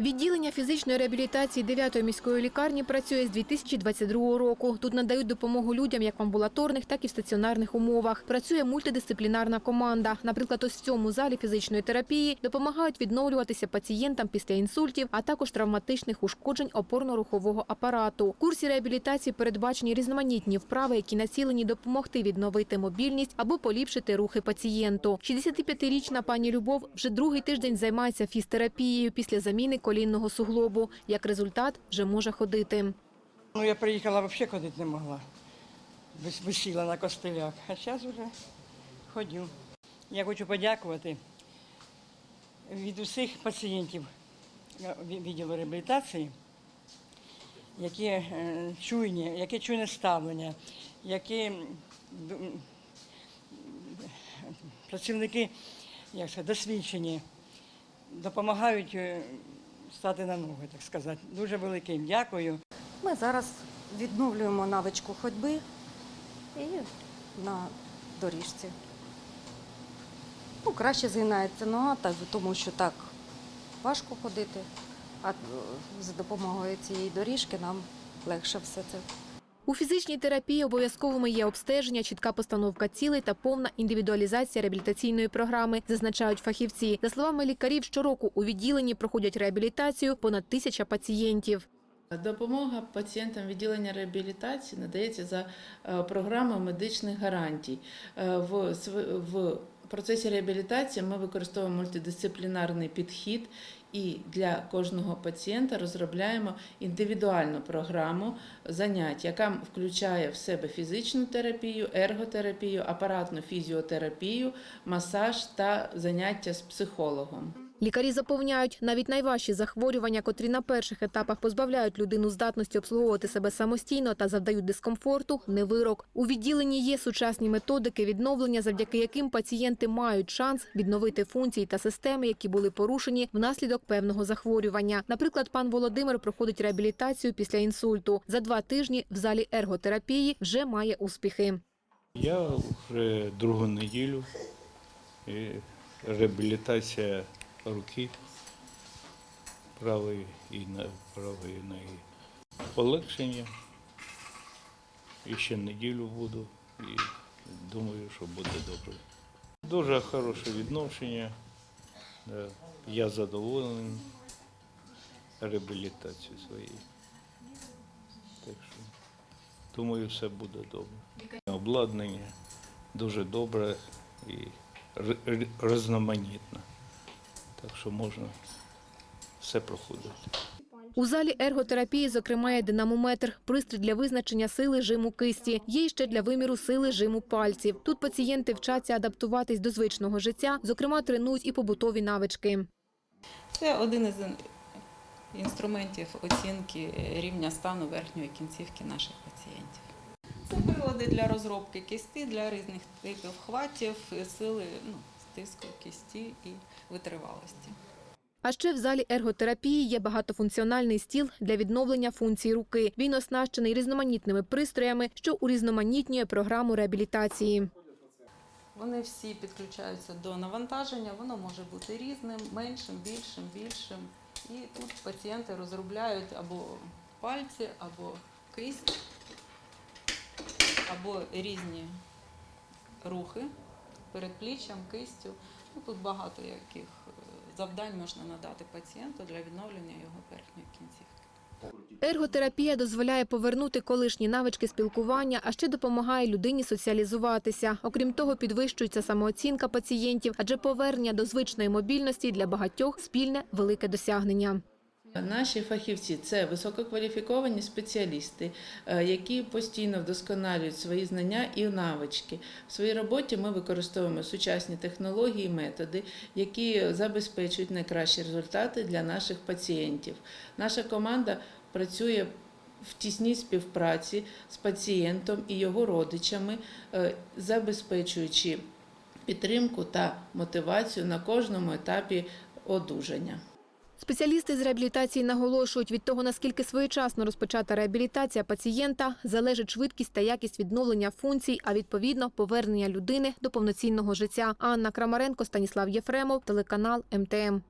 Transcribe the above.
Відділення фізичної реабілітації 9-ї міської лікарні працює з 2022 року. Тут надають допомогу людям як в амбулаторних, так і в стаціонарних умовах. Працює мультидисциплінарна команда. Наприклад, ось в цьому залі фізичної терапії допомагають відновлюватися пацієнтам після інсультів, а також травматичних ушкоджень опорно-рухового апарату. В курсі реабілітації передбачені різноманітні вправи, які націлені допомогти відновити мобільність або поліпшити рухи пацієнту. 65-річна пані Любов вже другий тиждень займається фізтерапією після заміни колінного суглобу. Як результат, вже може ходити. Ну, я приїхала, взагалі ходити не могла. Висіла на костелях. А зараз вже ходю. Я хочу подякувати від усіх пацієнтів відділу реабілітації, які е, чуйні, яке чуйне ставлення, які працівники як це, досвідчені, допомагають е, стати на ноги, так сказати. Дуже велике їм дякую. Ми зараз відновлюємо навичку ходьби і на доріжці. Ну, краще згинається нога, тому що так важко ходити, а за допомогою цієї доріжки нам легше все це. У фізичній терапії обов'язковими є обстеження, чітка постановка цілей та повна індивідуалізація реабілітаційної програми, зазначають фахівці. За словами лікарів, щороку у відділенні проходять реабілітацію понад тисяча пацієнтів. Допомога пацієнтам відділення реабілітації надається за е, програмою медичних гарантій. Е, В в процесі реабілітації ми використовуємо мультидисциплінарний підхід і для кожного пацієнта розробляємо індивідуальну програму занять, яка включає в себе фізичну терапію, ерготерапію, апаратну фізіотерапію, масаж та заняття з психологом. Лікарі запевняють, навіть найважчі захворювання, котрі на перших етапах позбавляють людину здатності обслуговувати себе самостійно та завдають дискомфорту, не вирок. У відділенні є сучасні методики відновлення, завдяки яким пацієнти мають шанс відновити функції та системи, які були порушені внаслідок певного захворювання. Наприклад, пан Володимир проходить реабілітацію після інсульту. За два тижні в залі ерготерапії вже має успіхи. Я вже другу неділю. І реабілітація руки правої і правої ноги. Полегшення. І ще неділю буду і думаю, що буде добре. Дуже хороше відношення. Я задоволений реабілітацією своєю. Так що думаю, все буде добре. Обладнання дуже добре і різноманітне. Так що можна все проходити. У залі ерготерапії, зокрема, є динамометр, пристрій для визначення сили жиму кисті. Є ще для виміру сили жиму пальців. Тут пацієнти вчаться адаптуватись до звичного життя, зокрема, тренують і побутові навички. Це один із інструментів оцінки рівня стану верхньої кінцівки наших пацієнтів. Це прилади для розробки кісти, для різних типів хватів, сили ну, стиску кісті і витривалості. А ще в залі ерготерапії є багатофункціональний стіл для відновлення функцій руки. Він оснащений різноманітними пристроями, що урізноманітнює програму реабілітації. Вони всі підключаються до навантаження, воно може бути різним, меншим, більшим, більшим. І тут пацієнти розробляють або пальці, або кисть, або різні рухи передпліччям, кистю. Ну, тут багато яких е, завдань можна надати пацієнту для відновлення його верхньої кінцівки. Ерготерапія дозволяє повернути колишні навички спілкування, а ще допомагає людині соціалізуватися. Окрім того, підвищується самооцінка пацієнтів, адже повернення до звичної мобільності для багатьох спільне велике досягнення. Наші фахівці це висококваліфіковані спеціалісти, е, які постійно вдосконалюють свої знання і навички. В своїй роботі ми використовуємо сучасні технології, і методи, які забезпечують найкращі результати для наших пацієнтів. Наша команда працює в тісній співпраці з пацієнтом і його родичами, е, забезпечуючи підтримку та мотивацію на кожному етапі одужання. Спеціалісти з реабілітації наголошують, від того, наскільки своєчасно розпочата реабілітація пацієнта, залежить швидкість та якість відновлення функцій, а відповідно повернення людини до повноцінного життя. Анна Крамаренко, Станіслав Єфремов, телеканал МТМ.